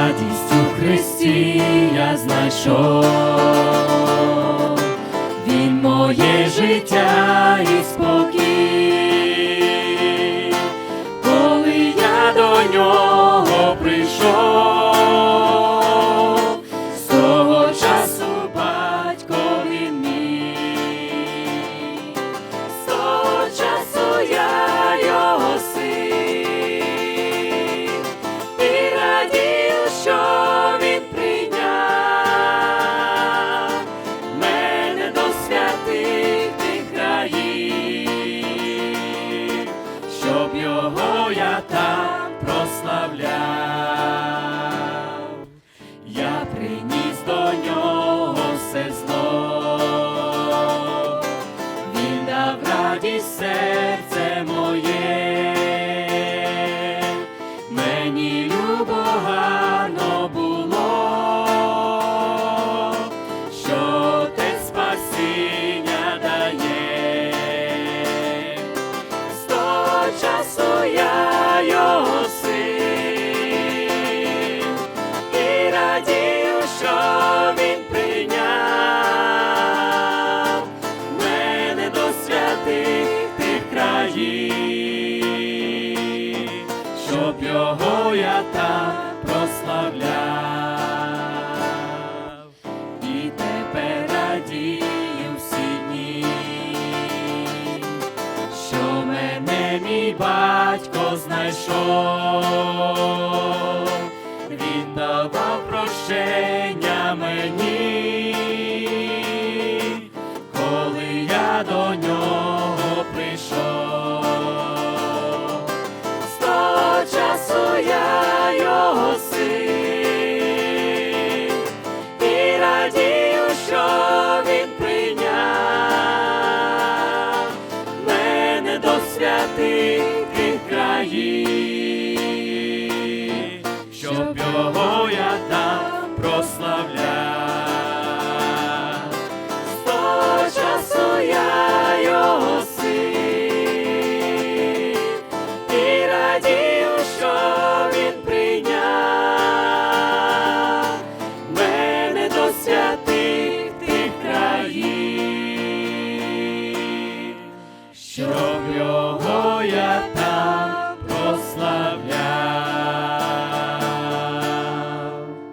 радість у Христі я знайшов, Він моє життя і спокій, коли я до нього прийшов. я там прославляю. щоб його я так прославляв, і тепер радію всі дні, що мене мій батько знайшов. Святих тих країн, щоб його я там прославляв. З того часу я його син і радію, що він прийняв мене до святих тих країн. Що 하얗다